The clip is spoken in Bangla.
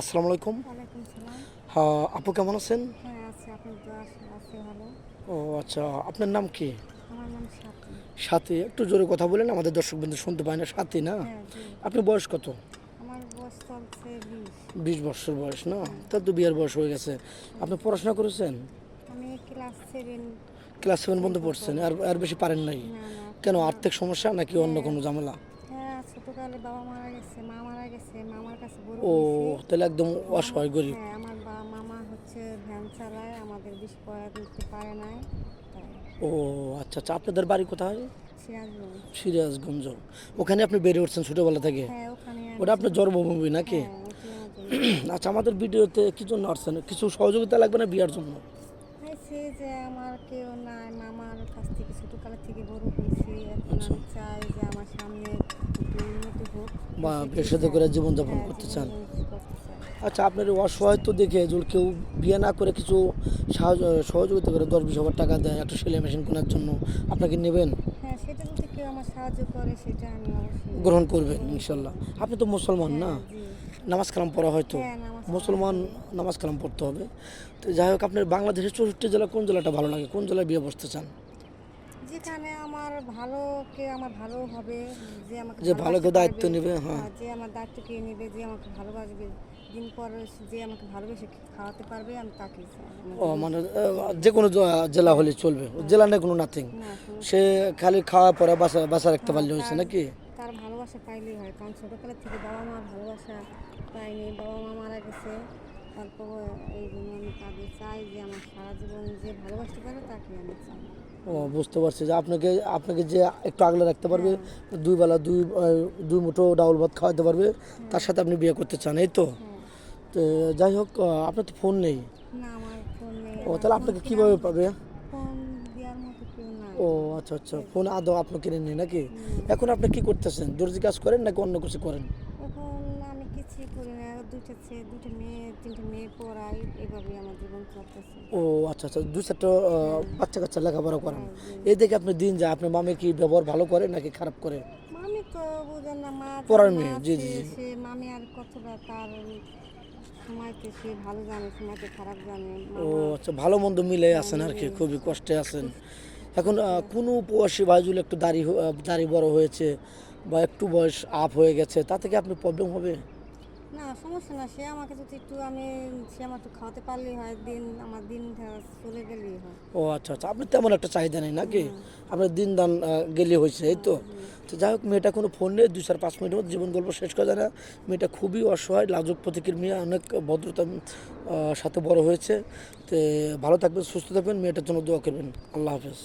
আসসালামু আলাইকুম। হ্যাঁ আপু কেমন আছেন? হ্যাঁ ও আচ্ছা আপনার নাম কি? সাথী। একটু জোরে কথা বলেন আমাদের দর্শক বিন্দু শুনতে পায় না সাথী না? হ্যাঁ আপনি বয়স কত? বিশ। বছর বয়স না? তার তো বিয়ের বয়স হয়ে গেছে। আপনি পড়াশোনা করেছেন? Class seven. পর্যন্ত পড়ছেন আর আর বেশি পারেন নাই। কেন আর্থিক সমস্যা নাকি অন্য কোনো ঝামেলা? হ্যাঁ ছোটকালে বাবা মারা গেছে মা মারা গেছে মামার কাছে বড় ও তাহলে একদম অসহায় গরিব। হ্যাঁ আমার বা- মামা হচ্ছে ভ্যান চালায় আমাদের বেশি পড়া দিতে পারে নাই ও আচ্ছা আচ্ছা আপনাদের বাড়ি কোথায়? সিরাজগঞ্জ। ওখানে আপনি বেড়ে উঠছেন ছোটবেলা থেকে? হ্যাঁ ওটা আপনার জন্মভূমি নাকি? হ্যাঁ। আচ্ছা আমাদের ভিডিওতে কি জন্য আসছেন? কিছু সহযোগিতা লাগবে না বিয়ার জন্য? হয়েছে যে আমার কেউ নাই মামার কাছ থেকে ছোটকালের থেকে বড় হয়েছি এখন আচ্ছা। আমি চাই যে আমার সামনে বা পেশাতে করে জীবনযাপন হ্যাঁ, করতে চান। আচ্ছা আপনার অসহায়ত্ব দেখে যদি কেউ বিয়ে না করে কিছু সাহায্য সহযোগিতা করে দশ বিশ হাজার টাকা দেয় একটা সেলাই মেশিন কেনার জন্য আপনাকে নেবেন? হ্যাঁ সেটা যদি আমার সাহায্য করে সেটা গ্রহণ করবেন ইনশাল্লাহ। আপনি তো মুসলমান না? নামাজ কালাম পড়া হয়তো হ্যাঁ, মুসলমান নামাজ কালাম পড়তে হবে। তো যাই হোক আপনার বাংলাদেশের চৌষট্টি জেলা কোন জেলাটা ভালো লাগে? কোন জেলায় বিয়ে বসতে চান? যেখানে আমার ভালো কে আমার ভালো হবে যে আমাকে যে ভালো কেউ দায়িত্ব নেবে, হ্যাঁ। যে আমার দায়িত্ব কে নেবে যে আমাকে ভালোবাসবে দিন পর যে আমাকে ভালোবেসে খাওয়াতে পারবে আমি আমার ও মানে যে কোনো জেলা হলে চলবে। জেলা নেই কোনো নাথিং সে খালি খাওয়া পড়া বাসা বাসা রাখতে পারলে হয়েছে নাকি? তার ভালোবাসা পাইলেই হয় কারণ ছোটোকালের থেকে বাবা মার ভালোবাসা পাইনি বাবা মা মারা গেছে। তারপর এই জন্য আমি তাদের চাই যে আমার সারা জীবন যে ভালোবাসতে পারে তাকে আমি চাই। ও বুঝতে পারছি যে আপনাকে আপনাকে যে একটু আগলে রাখতে পারবে দুই বেলা দুই দুই মুঠো ডাউল ভাত খাওয়াতে পারবে তার সাথে আপনি বিয়ে করতে চান এই তো? তো যাই হোক আপনার তো ফোন নেই। ও তাহলে আপনাকে কীভাবে পাবে? ও আচ্ছা আচ্ছা ফোন আদৌ আপনি কিনে নেই নাকি? এখন আপনি কি করতেছেন? দর্জি কাজ করেন নাকি অন্য কিছু করেন এখন আমি কিছুই করি না দুইটা ছেলে দুইটা মেয়ে তিনটা মেয়ে পড়াই এভাবেই আমার জীবন চলতেছে। ও আচ্ছা আচ্ছা দুই চারটা বাচ্চা কাচ্চা লেখাপড়া করেন। এই দেখে আপনি দিন যায় আপনার মামে কি ব্যবহার ভালো করে নাকি খারাপ করে? মামি তো বুঝেন না মা পড়ার মেয়ে, জি, জি। সে মামি আর কতটা তার সময়কে সে ভালো জানে সময়কে খারাপ জানে ও আচ্ছা ভালো মন্দ মিলে আছেন আর কি খুবই কষ্টে আছেন। এখন কোনো উপবাসী ভাই যদি একটু দাড়ি দাড়ি বড় হয়েছে বা একটু বয়স আপ হয়ে গেছে তাতে কি আপনি প্রবলেম হবে? না সমস্যা না সে আমাকে যদি একটু আমি সে আমার একটু খাওয়াতে পারলেই হয় দিন আমার দিন চলে গেলেই হয়। ও আচ্ছা আচ্ছা আপনি তেমন একটা চাহিদা নেই নাকি? আপনার দিন দান গেলে হয়েছে এই তো। তো যাই হোক মেয়েটা কোনো ফোন নেই দুই চার পাঁচ মিনিটের মধ্যে জীবন গল্প শেষ করা যায় না মেয়েটা খুবই অসহায় লাজুক প্রতীকের মেয়ে অনেক ভদ্রতা সাথে বড় হয়েছে। তো ভালো থাকবেন সুস্থ থাকবেন মেয়েটার জন্য দোয়া করবেন। আল্লাহ হাফেজ।